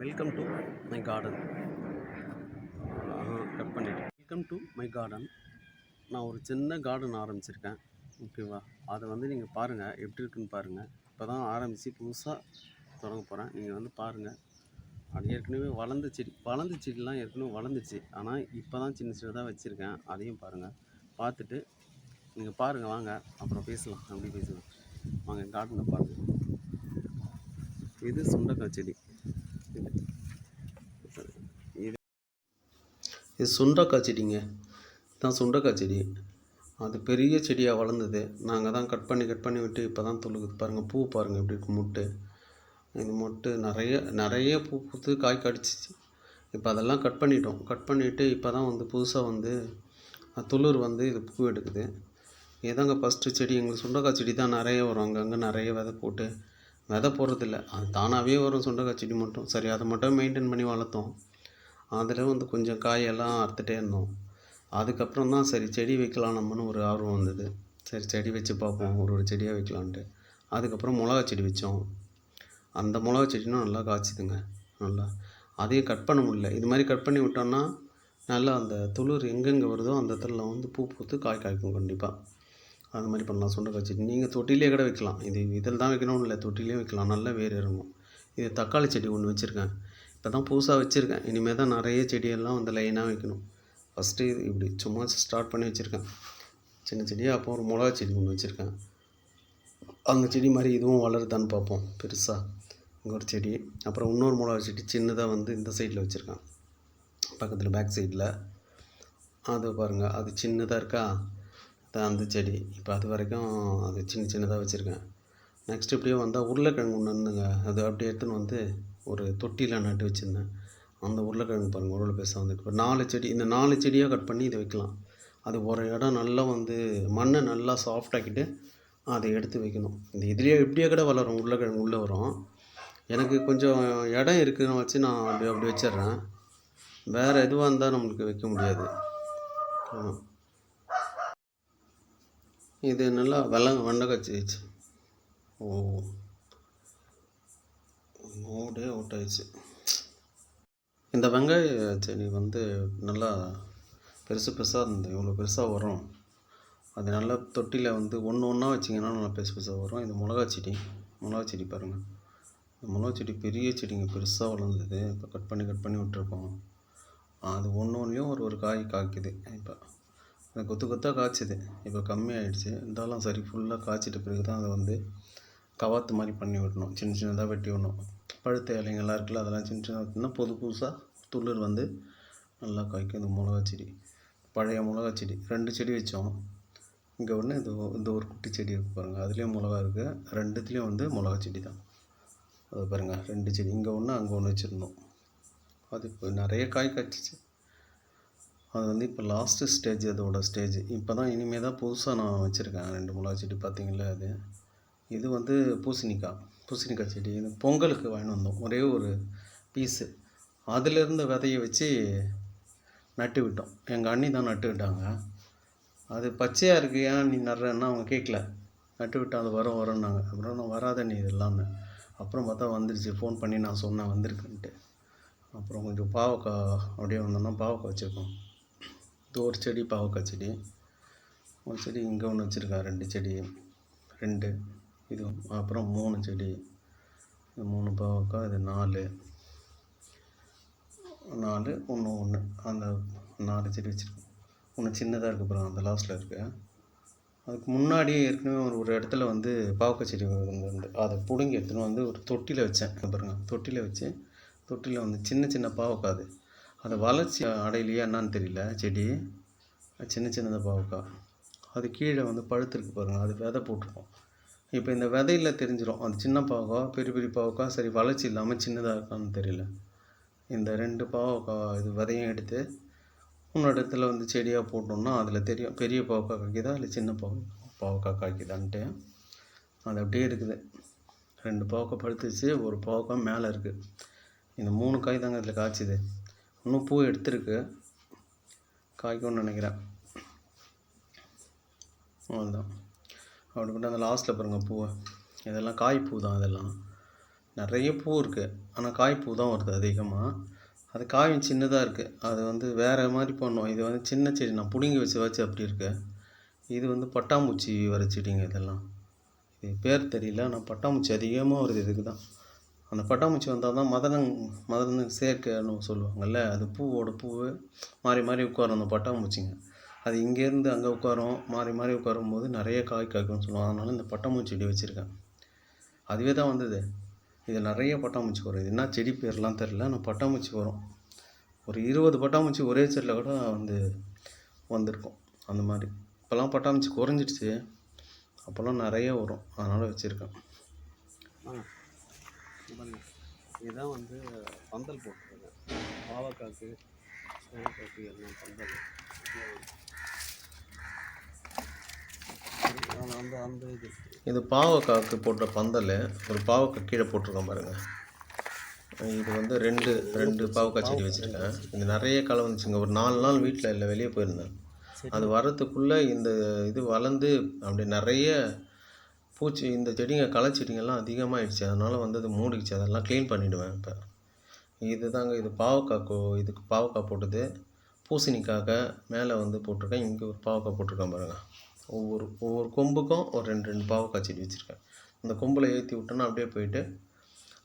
Welcome to my garden cut பண்ணிட்டேன். Welcome to my garden நான் ஒரு சின்ன கார்டன் ஆரம்பிச்சிருக்கேன். ஓகேவா அதை வந்து நீங்கள் பாருங்கள் எப்படி இருக்குன்னு பாருங்கள் இப்போ தான் ஆரம்பித்து புதுசாக தொடங்க போகிறேன் நீங்கள் வந்து பாருங்கள் அது ஏற்கனவே வளர்ந்த செடி வளர்ந்த செடிலாம் ஏற்கனவே வளர்ந்துச்சு. ஆனால் இப்போ தான் சின்ன சின்னதாக வச்சுருக்கேன். அதையும் பாருங்கள் பார்த்துட்டு நீங்கள் பாருங்கள் வாங்க. அப்புறம் பேசலாம். அப்படி பேசலாம். வாங்க கார்டனை பாருங்கள் இது சுண்டக்காய் செடி இது இது இது சுண்டக்காய் செடிங்க. இதுதான் சுண்டக்காய் செடி. அது பெரிய செடியாக வளர்ந்தது. நாங்கள் தான் கட் பண்ணி கட் பண்ணி விட்டு இப்போ தான் தொழுகுது பாருங்கள் பூ பாருங்கள் எப்படி இருக்கு மொட்டு. இந்த மொட்டு நிறைய நிறைய பூ பூத்து காய் கடிச்சிச்சு. இப்போ அதெல்லாம் கட் பண்ணிட்டோம். கட் பண்ணிவிட்டு இப்போ தான் வந்து புதுசாக வந்து துளிர் வந்து இது பூ எடுக்குது. ஏதாங்க ஃபஸ்ட்டு செடி. எங்களுக்கு சுண்டக்காய் செடி தான் நிறைய வரும். அங்கங்கே நிறைய விதை போட்டு விதை போடுறதில்ல. அது தானாகவே வரும் சுண்டக்காய் செடி மட்டும். சரி அதை மட்டும் மெயின்டைன் பண்ணி வளர்த்தோம். அதில் வந்து கொஞ்சம் காயெல்லாம் அறுத்துட்டே இருந்தோம். அதுக்கப்புறம் தான் சரி செடி வைக்கலாம் நம்மன்னு ஒரு ஆர்வம் வந்தது. சரி செடி வச்சு பார்ப்போம் ஒரு ஒரு செடியாக வைக்கலான்ட்டு. அதுக்கப்புறம் மிளகா செடி வச்சோம். அந்த மிளகா செடினா நல்லா காய்ச்சிதுங்க நல்லா. அதையும் கட் பண்ண முடியல. இது மாதிரி கட் பண்ணி விட்டோம்னா நல்லா அந்த துளிர் எங்கெங்கே வருதோ அந்த இடத்துல வந்து பூ பூத்து காய் காய்க்கும் கண்டிப்பாக அது மாதிரி பண்ணலாம் சுண்டக்காய் செடி. நீங்கள் தொட்டிலே கூட வைக்கலாம். இது இதில் தான் வைக்கணும்னு இல்லை தொட்டிலே வைக்கலாம். நல்ல வேர் இறங்கும். இது தக்காளி செடி ஒன்று வச்சுருக்கேன். இப்போ தான் புதுசாக வச்சுருக்கேன். இனிமேல் தான் நிறைய செடியெல்லாம் வந்து லைனாக வைக்கணும். ஃபஸ்ட்டு இது இப்படி சும்மா ஸ்டார்ட் பண்ணி வச்சுருக்கேன். சின்ன செடியாக அப்போ ஒரு மிளகா செடி ஒன்று வச்சுருக்கேன். அந்த செடி மாதிரி இதுவும் வளருதான்னு பார்ப்போம். பெருசாக இங்கே ஒரு செடி அப்புறம் இன்னொரு மிளகா செடி சின்னதாக வந்து இந்த சைடில் வச்சுருக்கேன். பக்கத்தில் பேக் சைடில் அது பாருங்கள் அது சின்னதாக இருக்கா? அதான் அந்த செடி. இப்போ அது வரைக்கும் அது சின்ன சின்னதாக வச்சுருக்கேன். நெக்ஸ்ட் இப்படியே வந்தால் உருளைக்கிழங்கு ஒன்று இருந்துங்க. அது அப்படியே எடுத்துன்னு வந்து ஒரு தொட்டியில் நட்டு வச்சுருந்தேன். அந்த உருளைக்கிழங்கு பாருங்கள் உருளை பெருசாக வந்து. இப்போ நாலு செடி இந்த நாலு செடியாக கட் பண்ணி இதை வைக்கலாம். அது ஒரு இடம் நல்லா வந்து மண்ணை நல்லா சாஃப்டாக்கிட்டு அதை எடுத்து வைக்கணும். இந்த இதுலேயே இப்படியே கூட வளரும் உருளைக்கிழங்கு உள்ளே வரும். எனக்கு கொஞ்சம் இடம் இருக்குதுன்னு வச்சு நான் அப்படி அப்படி வச்சிடுறேன். வேறு எதுவாக இருந்தால் நம்மளுக்கு வைக்க முடியாது. இது நல்லா வெள்ள வெண்டைக்காய் ஓ. மூடே அவுட் ஆயிடுச்சு இந்த வெங்காய செடி வந்து நல்லா பெருசு பெருசாக இருந்தது. இவ்வளோ பெருசாக வரும். அது நல்லா தொட்டியில் வந்து ஒன்று ஒன்றா வச்சிங்கன்னா நல்லா பெருசு பெருசாக வரும். இது மிளகா செடி. மிளகா செடி பாருங்கள் இந்த மிளகா செடி பெரிய செடிங்க. பெருசாக வளர்ந்தது. இப்போ கட் பண்ணி கட் பண்ணி விட்டுருக்கோம். அது ஒன்று ஒன்றையும் ஒரு ஒரு காய் காய்க்குது. இப்போ அது கொத்து கொத்தாக காய்ச்சுது. இப்போ கம்மியாயிடுச்சு. இருந்தாலும் சரி ஃபுல்லாக காய்ச்சிட்ட பிறகு தான் அதை வந்து கவாத்து மாதிரி பண்ணி விடணும். சின்ன சின்னதாக வெட்டி விடணும். பழுத்த இலைங்கள்லாம் இருக்குல்ல அதெல்லாம் சின்ன சின்னதாக வெட்டினா புது புதுசாக துளிர் வந்து நல்லா காய்க்கும். இந்த மிளகா செடி பழைய மிளகா செடி ரெண்டு செடி வச்சோம். இங்கே ஒன்று இது இந்த ஒரு குட்டி செடி இருக்குது பாருங்கள் அதுலேயும் மிளகா இருக்குது ரெண்டுத்துலேயும் வந்து மிளகா செடி தான். அது பாருங்கள் ரெண்டு செடி. இங்கே ஒன்று அங்கே ஒன்று வச்சுருந்தோம். அது இப்போ நிறைய காய் காய்ச்சிச்சு. அது வந்து இப்போ லாஸ்ட்டு ஸ்டேஜ் அதோட ஸ்டேஜ் இப்போ தான் இனிமேல் தான் புதுசாக நான் வச்சுருக்கேன். ரெண்டு மிளகா செடி பார்த்தீங்களா அது? இது வந்து பூசணிக்காய் பூசணிக்காய் செடி. இது பொங்கலுக்கு வாங்கிட்டு வந்தோம். ஒரே ஒரு பீஸு. அதிலிருந்த விதையை வச்சு நட்டு விட்டோம். எங்கள் அண்ணி தான் நட்டு விட்டாங்க. அது பச்சையாக இருக்குது ஏன் நீ நடுறேன்னா அவங்க கேட்கல. நட்டு விட்டால் அது வரும் வரும்னாங்க. அப்புறம் நான் வராத நீ இதெல்லாம்னு அப்புறம் பார்த்தா வந்துருச்சு. ஃபோன் பண்ணி நான் சொன்னேன் வந்திருக்குன்ட்டு. அப்புறம் கொஞ்சம் பாவக்காய் அப்படியே வந்தோன்னா பாவக்காய் வச்சுருக்கோம். இது ஒரு செடி பாவக்காய் செடி. ஒரு செடி இங்கே ஒன்று வச்சுருக்கேன் ரெண்டு செடி. ரெண்டு. இது அப்புறம் மூணு செடி. மூணு பாவக்காய் இது நாலு. நாலு ஒன்று ஒன்று அந்த நாலு செடி வச்சுருக்கோம். ஒன்று சின்னதாக இருக்குது அப்புறம் அந்த லாஸ்ட்டில் இருக்கு. அதுக்கு முன்னாடியே ஏற்கனவே ஒரு ஒரு இடத்துல வந்து பாவக்காய் செடி வந்து அதை பிடுங்கி எடுத்துன்னு வந்து ஒரு தொட்டியில் வச்சேன். பாருங்க தொட்டியில் வச்சு தொட்டியில் வந்து சின்ன சின்ன பாவக்காய் அது. அதை வளர்ச்சி அடையிலையா என்னான்னு தெரியல செடி. சின்ன சின்னதாக பாவக்காய். அது கீழே வந்து பழுத்திருக்கு பாருங்கள் அது விதை போட்டிருக்கோம். இப்போ இந்த விதையில் தெரிஞ்சிடும் அது சின்ன பாவக்காய் பெரிய பெரிய பாவக்காய் சரி வளர்ச்சி இல்லாமல் சின்னதாக இருக்கான்னு தெரியல. இந்த ரெண்டு பாவக்காய் இது விதையும் எடுத்து இன்னொரு இடத்துல வந்து செடியாக போட்டோம்னா அதில் தெரியும். பெரிய பாவக்காய் காய்க்குதா இல்லை சின்ன பாவ பாவக்காய் காய்க்குதான்ட்டு. அது அப்படியே இருக்குது. ரெண்டு பாவக்காய் பழுத்துச்சு ஒரு பாவக்காய் மேலே இருக்குது இந்த மூணு காய் தாங்க இதில் காய்ச்சிது. இன்னும் பூ எடுத்திருக்கு. காய்க்கும்னு நினைக்கிறேன். அவ்வளோதான் அப்படி பண்ணி அந்த லாஸ்ட்டில் பாருங்கள் பூவை இதெல்லாம் காய்ப்பூ தான் இதெல்லாம். நிறைய பூ இருக்குது ஆனால் காய்ப்பூ தான் வருது அதிகமாக அது காயும் சின்னதாக இருக்குது அது வந்து வேறு மாதிரி பண்ணோம். இது வந்து சின்ன செடி நான் பிடுங்கி வச்சு வச்சு அப்படி இருக்கு. இது வந்து பட்டாம்பூச்சி வர செடிங்க இதெல்லாம். இது பேர் தெரியல ஆனால் பட்டாம்பூச்சி அதிகமாக வருது இதுக்கு தான். அந்த பட்டாம்பூச்சி வந்தால் தான் மதனங் மதன சேர்க்கைன்னு சொல்லுவாங்கள்ல அது பூவோட பூவு மாறி மாறி உட்காரும் அந்த பட்டாம்பூச்சிங்க. அது இங்கேருந்து அங்கே உட்காரும் மாறி மாறி உட்காரும் போது நிறைய காய் காய்க்கும்னு சொல்லுவான் அதனால இந்த பட்டாம்பூச்சி செடி வச்சுருக்கேன். அதுவே தான் வந்தது. இதில் நிறைய பட்டாம்பூச்சி வரும். இது என்ன செடி பேர்லாம் தெரில ஆனால் பட்டாம்பூச்சி வரும். ஒரு இருபது பட்டாம்பூச்சி ஒரே செடியில் கூட வந்து வந்திருக்கும். அந்த மாதிரி. இப்போல்லாம் பட்டாம்பூச்சி குறைஞ்சிடுச்சு. அப்போல்லாம் நிறைய வரும். அதனால் வச்சுருக்கேன். இதுதான் வந்து பந்தல் போட்டிருக்கேன். பாவக்காக்கு சோளக்காக்கு எல்லாம் பந்தல். இது இது பாவக்காக்கு போட்ட பந்தல் ஒரு பாவக்காய் கீழே போட்டிருக்கோம் பாருங்க. இது வந்து ரெண்டு ரெண்டு பாவக்காய் செடி வச்சுருக்கேன். இது நிறைய களை வந்துச்சுங்க. ஒரு நாலு நாள் வீட்டில் இல்லை வெளியே போயிருந்தேன். அது வரத்துக்குள்ளே இந்த இது வளர்ந்து அப்படி நிறைய பூச்சி இந்த செடிங்க களை செடிங்கெல்லாம் அதிகமாகிடுச்சு அதனால் வந்து அது மூடிடுச்சு. அதெல்லாம் க்ளீன் பண்ணிவிடுவேன் இப்போ. இது தாங்க இது பாவக்காய் கோ இதுக்கு பாவக்காய் போட்டது. பூசணிக்காக மேலே வந்து போட்டிருக்கேன். இங்கே ஒரு பாவக்காய் போட்டிருக்கேன் பாருங்கள் ஒவ்வொரு ஒவ்வொரு கொம்புக்கும் ஒரு ரெண்டு ரெண்டு பாவக்காய் செடி வச்சுருக்கேன். அந்த கொம்பில் ஏற்றி விட்டோன்னா அப்படியே போயிட்டு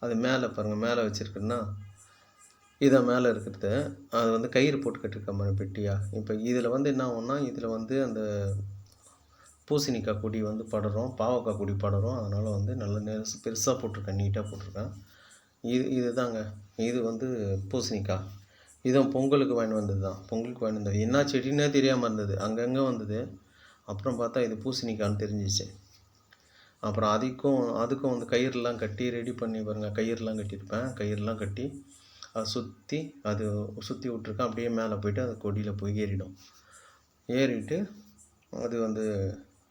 அது மேலே பாருங்கள் மேலே வச்சுருக்குன்னா இதை மேலே இருக்கிறது. அது வந்து கயிறு போட்டு கட்டிருக்க மாதிரி பெட்டியாக இப்போ இதில் வந்து என்ன ஆகும்னா இதில் வந்து அந்த பூசணிக்காய் கொடி வந்து படரும் பாவக்காய் கொடி படரும். அதனால் வந்து நல்ல நெருசு பெருசாக போட்டிருக்கேன் நீட்டாக போட்டிருக்கேன். இது இது தாங்க இது வந்து பூசணிக்காய். இதுவும் பொங்கலுக்கு வாங்கி வந்தது தான் பொங்கலுக்கு வாங்கி வந்தது. என்ன செடின்னே தெரியாமல் இருந்தது. அங்கங்கே வந்தது. அப்புறம் பார்த்தா இது பூசணிக்கான்னு தெரிஞ்சிச்சு. அப்புறம் அதுக்கும் அதுக்கும் வந்து கயிறுலாம் கட்டி ரெடி பண்ணி பாருங்கள் கயிறுலாம் கட்டியிருப்பேன். கயிறுலாம் கட்டி அதை சுற்றி அது சுற்றி விட்ருக்கேன் அப்படியே மேலே போயிட்டு அது கொடியில் போய் ஏறிடும். ஏறிட்டு அது வந்து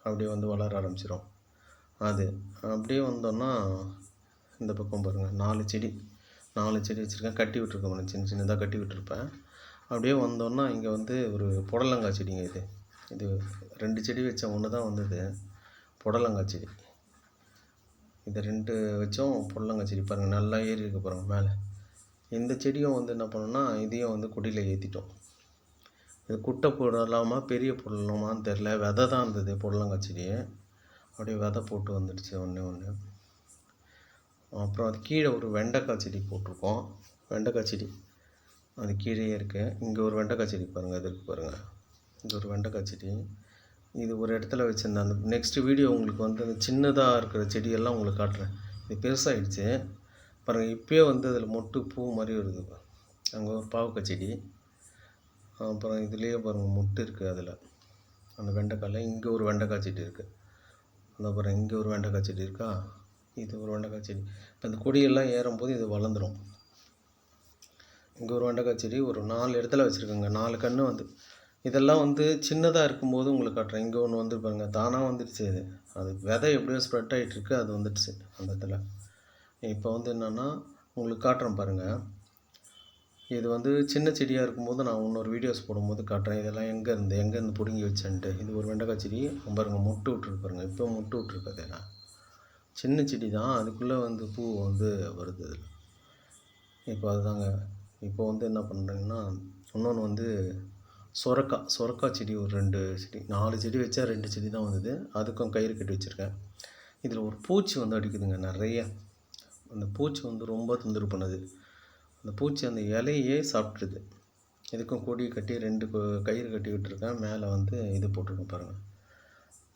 அப்படியே வந்து வளர ஆரம்பிச்சிடும் அது அப்படியே வந்தோன்னா இந்த பக்கம் பாருங்கள் நாலு செடி நாலு செடி வச்சுருக்கேன். கட்டி விட்ருக்கேன் சின்ன சின்னதாக கட்டி விட்டுருப்பேன். அப்படியே வந்தோன்னா இங்கே வந்து ஒரு புடலங்காய் செடிங்க இது. இது ரெண்டு செடி வச்ச ஒன்று தான் வந்தது. புடலங்காய் செடி. இது ரெண்டு வச்சோம் புடலங்காய் செடி பாருங்கள் நல்லா ஏறி இருக்கு பாருங்கள் மேலே. இந்த செடியும் வந்து என்ன பண்ணோம்னா இதையும் வந்து கொடியில் ஏற்றிட்டோம் இது குட்டை போடலாமா பெரிய போடலாமான்னு தெரில விதை தான் இருந்தது புடலங்காய் செடி. அப்படியே விதை போட்டு வந்துடுச்சு ஒன்று ஒன்று அப்புறம் அது கீழே ஒரு வெண்டைக்காய் செடி போட்டிருக்கோம். வெண்டைக்காய் செடி. அது கீழேயே இருக்குது இங்கே ஒரு வெண்டைக்காய் செடி பாருங்கள் இது இருக்குது பாருங்கள் இது ஒரு வெண்டைக்காய் செடி. இது ஒரு இடத்துல வச்சுருந்தேன். அந்த நெக்ஸ்ட்டு வீடியோ உங்களுக்கு வந்து அந்த சின்னதாக இருக்கிற செடியெல்லாம் உங்களுக்கு காட்டுறேன். இது பெருசாகிடுச்சு பாருங்கள் இப்போயே வந்து அதில் மொட்டு பூ மாதிரி வருது அங்கே ஒரு பாவக்காய் செடி. அப்புறம் இதுலேயே பாருங்கள் மொட்டு இருக்குது அதில். அந்த வெண்டைக்காயில் இங்கே ஒரு வெண்டைக்காய் செடி இருக்குது அந்த அப்புறம் இங்கே ஒரு வெண்டைக்காய் செடி இருக்கா? இது ஒரு வெண்டைக்காய் செடி. இப்போ இந்த கொடியெல்லாம் ஏறும்போது இது வளர்ந்துடும் இங்கே ஒரு வெண்டைக்காய் செடி ஒரு நாலு இடத்துல வச்சுருக்கோங்க. நாலு கன்று வந்து. இதெல்லாம் வந்து சின்னதாக இருக்கும்போது உங்களுக்கு காட்டுறேன். இங்கே ஒன்று வந்து பாருங்க தானாக வந்துடுச்சு இது. அது விதை எப்படியோ ஸ்ப்ரெட் ஆகிட்டு இருக்கு அது வந்துடுச்சு அந்த இடத்துல. இப்போ வந்து என்னென்னா உங்களுக்கு காட்டுறேன் பாருங்கள் இது வந்து சின்ன செடியாக இருக்கும்போது நான் இன்னொரு வீடியோஸ் போடும்போது காட்டுறேன். இதெல்லாம் எங்கே இருந்து எங்கேருந்து பிடுங்கி வச்சேன்ட்டு. இது ஒரு வெண்டைக்காய் செடி பாருங்கள் முட்டு விட்டுருக்கு பாருங்கள் இப்போ முட்டு விட்டுருக்கு அது. சின்ன செடி தான் அதுக்குள்ளே வந்து பூ வந்து வருது இதில். இப்போ அதுதாங்க. இப்போ வந்து என்ன பண்ணுறேங்கன்னா இன்னொன்று வந்து சொரக்காய் சொரக்காய் செடி ஒரு ரெண்டு செடி நாலு செடி வச்சா ரெண்டு செடி தான் வந்தது. அதுக்கும் கயிறு கட்டி வச்சுருக்கேன். இதில் ஒரு பூச்சி வந்து அடிக்குதுங்க நிறைய. அந்த பூச்சி வந்து ரொம்ப தொந்தரவு பண்ணுது. அந்த பூச்சி அந்த இலையே சாப்பிட்ருது இதுக்கும் கொடி கட்டி ரெண்டு கயிறு கட்டி விட்டுருக்கேன். மேலே வந்து இது போட்டிருக்கேன் பாருங்கள்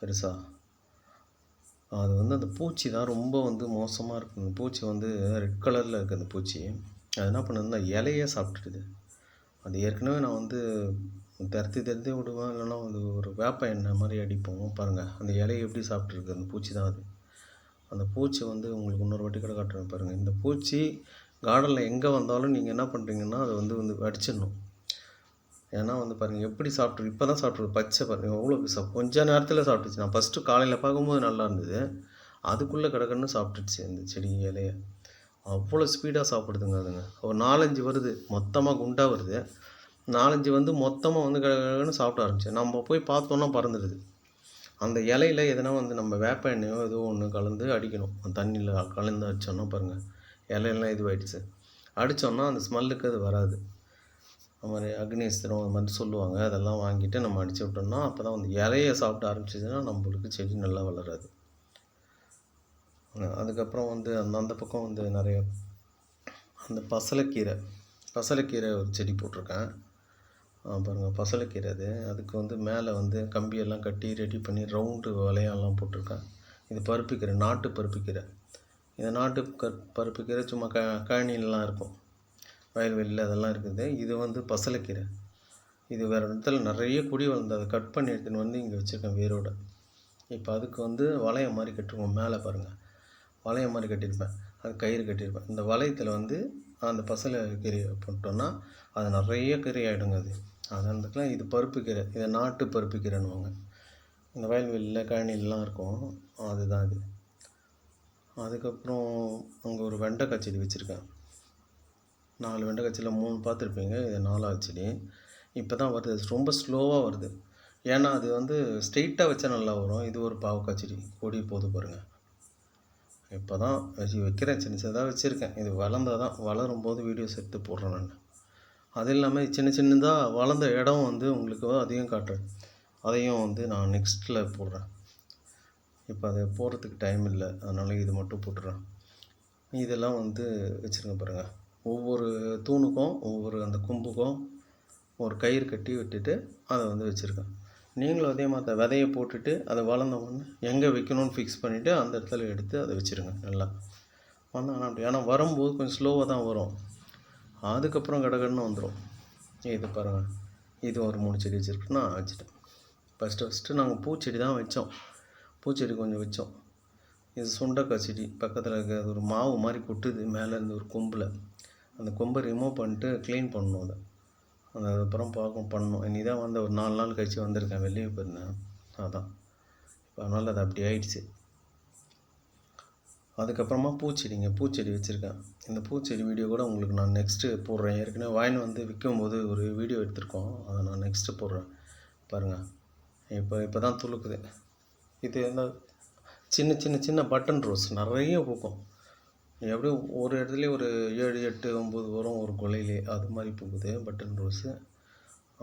பெருசாக அது வந்து அந்த பூச்சி தான் ரொம்ப வந்து மோசமாக இருக்குது அந்த பூச்சி வந்து ரெட் கலரில் இருக்குது அந்த பூச்சி. அது என்ன பண்ணுதுன்னா இலையே சாப்பிட்டுடுது அது ஏற்கனவே நான் வந்து திரத்தி திரத்தி விடுவோம் இல்லைன்னா வந்து ஒரு வேப்ப எண்ணெய் மாதிரி அடிப்போம். பாருங்கள் அந்த இலையை எப்படி சாப்பிட்ருக்கு அந்த பூச்சி தான் அது. அந்த பூச்சி வந்து உங்களுக்கு இன்னொரு வாட்டி கூட காட்டுறேன் பாருங்கள் இந்த பூச்சி கார்டனில் எங்கே வந்தாலும் நீங்கள் என்ன பண்ணுறீங்கன்னா அதை வந்து வந்து அடிச்சிடணும் ஏன்னா வந்து பாருங்கள் எப்படி சாப்பிட்ரு இப்போ தான் சாப்பிட்ருக்கு பச்சை பாருங்கள் எவ்வளோ சாப் கொஞ்ச நேரத்தில் சாப்பிட்டுச்சு. நான் ஃபஸ்ட்டு காலையில் பார்க்கும்போது நல்லா இருந்தது. அதுக்குள்ளே கிடக்குன்னு சாப்பிட்டுச்சு அந்த செடி இலையை. அவ்வளோ ஸ்பீடாக சாப்பிடுதுங்க அதுங்க. ஒரு நாலஞ்சு வருது. மொத்தமாக குண்டாக வருது. நாலஞ்சு வந்து மொத்தமாக வந்து கிடக்குன்னு சாப்பிட ஆரம்பிச்சு. நம்ம போய் பார்த்தோன்னா பறந்துடுது. அந்த இலையில எதனா வந்து நம்ம வேப்ப எண்ணெயோ ஏதோ ஒன்று கலந்து அடிக்கணும். அந்த தண்ணியில் கலந்து அடிச்சோன்னா பாருங்கள் இலையெல்லாம் இதுவாகிடுச்சு அடித்தோன்னா அந்த ஸ்மெல்லுக்கு அது வராது. அது மாதிரி அக்னேஸ்வரம் அது மாதிரி சொல்லுவாங்க. அதெல்லாம் வாங்கிட்டு நம்ம அடிச்சு விட்டோம்னா அப்போ தான் வந்து இலையை சாப்பிட ஆரம்பிச்சிதுன்னா நம்மளுக்கு செடி நல்லா வளராது. அதுக்கப்புறம் வந்து அந்த அந்த பக்கம் வந்து நிறைய அந்த பசலைக்கீரை பசலைக்கீரை ஒரு செடி போட்டிருக்கேன். பாருங்கள் பசலைக்கீரை அது அதுக்கு வந்து மேலே வந்து கம்பியெல்லாம் கட்டி ரெடி பண்ணி ரவுண்டு வளையம்லாம் போட்டிருக்கேன் இது பருப்புக்கீரை நாட்டு பருப்புக்கீரை. இந்த நாட்டு க பருப்புக்கீரை சும்மா க கழனிலாம் இருக்கும். வயல்வெளியில் அதெல்லாம் இருக்குது. இது வந்து பசலைக்கீரை. இது வேறு இடத்துல நிறைய கொடி வளர்ந்து அதை கட் பண்ணி எடுத்துன்னு வந்து இங்கே வச்சுருக்கேன் வேரோட. இப்போ அதுக்கு வந்து வளையம் மாதிரி கட்டிருக்கோம். மேலே பாருங்கள் வளையம் மாதிரி கட்டியிருப்பேன். அது கயிறு கட்டியிருப்பேன். இந்த வளையத்தில் வந்து அந்த பசலை கீரையை போட்டோன்னா அது நிறைய கீரை ஆகிடுங்க அது. அதனால இது பருப்பு கீரை இதை நாட்டு பருப்பு கீரைன்னுவாங்க இந்த வயல்வெளியில் கழனிலாம் இருக்கும். அதுதான் இது. அதுக்கப்புறம் அங்கே ஒரு வெண்டைக்காய் செடி வச்சுருக்கேன் நாலு வெண்டைக்காய் செடியில் மூணு பார்த்துருப்பீங்க. இது நாலாவது செடி. இப்போ தான் வருது ரொம்ப ஸ்லோவாக வருது. ஏன்னா அது வந்து ஸ்ட்ரெயிட்டாக வச்சா நல்லா வரும். இது ஒரு பாவக்காய் செடி. கொடி போது பாருங்கள் இப்போ தான் வச்சு வைக்கிறேன். சின்ன சின்னதாக வச்சுருக்கேன். இது வளர்ந்தால் தான் வளரும் போது வீடியோஸ் எடுத்து போடுறேன் நான். அது இல்லாமல் சின்ன சின்னதாக வளர்ந்த இடம் வந்து உங்களுக்கு அதையும் காட்டுறேன். அதையும் வந்து நான் நெக்ஸ்ட்டில் போடுறேன். இப்போ அதை போடுறதுக்கு டைம் இல்லை. அதனால் இது மட்டும் போட்டுறேன். இதெல்லாம் வந்து வச்சுருங்க பாருங்கள் ஒவ்வொரு தூணுக்கும் ஒவ்வொரு அந்த கொம்புக்கும் ஒரு கயிறு கட்டி விட்டுட்டு அதை வந்து வச்சுருக்கேன். நீங்களும் அதே மாதிரி விதையை போட்டுட்டு அதை வளர்ந்த உடனே எங்கே வைக்கணும்னு ஃபிக்ஸ் பண்ணிவிட்டு அந்த இடத்துல எடுத்து அதை வச்சுருங்க நல்லா. வந்தாங்கன்னா அப்படி ஆனால் வரும்போது கொஞ்சம் ஸ்லோவாக தான் வரும். அதுக்கப்புறம் கடகடன்னு வந்துடும் இது பாருங்கள் இது ஒரு மூணு செடி வச்சுருக்கு. நான் வச்சுட்டேன். ஃபஸ்ட்டு ஃபஸ்ட்டு நாங்கள் பூச்செடி தான் வச்சோம். பூச்செடி கொஞ்சம் வச்சோம். இது சுண்டக்காய் செடி. பக்கத்தில் இருக்க ஒரு மாவு மாதிரி கொட்டுது. மேலேருந்து ஒரு கொம்பில். அந்த கொம்பை ரிமூவ் பண்ணிட்டு க்ளீன் பண்ணணும் அதை. அந்த அதுக்கப்புறம் பார்க்கும் பண்ணணும். இனி தான் வந்து ஒரு நாலு நாள் கழிச்சு வந்திருக்கேன். வெளியே போயிருந்தேன். அதான். இப்போ அதனால் அது அப்படி ஆயிடுச்சு. அதுக்கப்புறமா பூச்செடிங்க பூச்செடி வச்சுருக்கேன். இந்த பூச்செடி வீடியோ கூட உங்களுக்கு நான் நெக்ஸ்ட்டு போடுறேன். ஏற்கனவே வாயின் வந்து விற்கும் போது ஒரு வீடியோ எடுத்திருக்கோம். அதை நான் நெக்ஸ்ட்டு போடுறேன். பாருங்கள் இப்போ இப்போ தான் துளுக்குது. இது என்ன சின்ன சின்ன சின்ன பட்டன் ரோஸ் நிறைய பூக்கும். எப்படியும் ஒரு இடத்துல ஒரு ஏழு எட்டு ஒம்பது வரும் ஒரு கொலையிலே. அது மாதிரி பூக்குது பட்டன் ரோஸு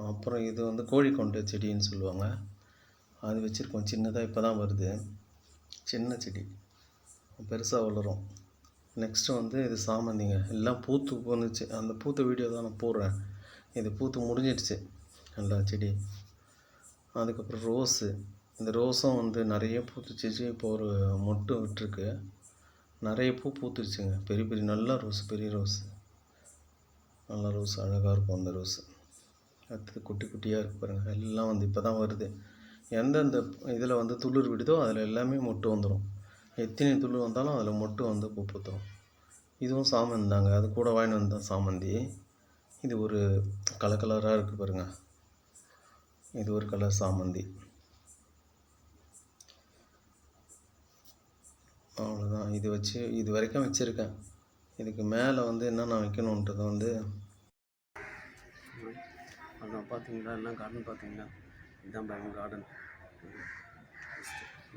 அப்புறம் இது வந்து கோழிக்கொண்டை செடின்னு சொல்லுவாங்க. அது வச்சுருக்கோம். சின்னதாக இப்போ தான் வருது. சின்ன செடி. பெருசாக வளரும். நெக்ஸ்ட்டு வந்து இது சாமந்திங்க எல்லாம் பூத்து வந்துச்சு அந்த பூத்த வீடியோ தான் நான் போடுறேன். இது பூத்து முடிஞ்சிடுச்சு. நல்லா செடி. அதுக்கப்புறம் ரோஸு. இந்த ரோஸும் வந்து நிறைய பூத்துச்சிச்சு இப்போ ஒரு மொட்டு விட்டுருக்கு. நிறைய பூ பூத்துருச்சுங்க. பெரிய பெரிய நல்ல ரோஸ் பெரிய ரோஸ். நல்ல ரோஸ் அழகாக இருக்கும் அந்த ரோஸ். அடுத்தது குட்டி குட்டியாக இருக்கு பாருங்கள் எல்லாம் வந்து இப்போ தான் வருது. எந்தெந்த இதில் வந்து துளிர் விடுதோ அதில் எல்லாமே மொட்டு வந்துடும் எத்தனை துள் வந்தாலும் அதில் மொட்டு வந்து பூ பூத்துரும் இதுவும் சாமந்தி தாங்க. அது கூட வாங்கிட்டு வந்தால் சாமந்தி. இது ஒரு கலர் கலராக இருக்குது பாருங்கள் இது ஒரு கலர் சாமந்தி. அவ்வளோதான் இது வச்சு இது வரைக்கும் வச்சுருக்கேன். இதுக்கு மேலே வந்து என்னென்ன வைக்கணுன்றது வந்து அதான் பார்த்தீங்களா என்ன கார்டன் பார்த்தீங்களா இதுதான் பாருங்க கார்டன்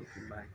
ஓகே பாய்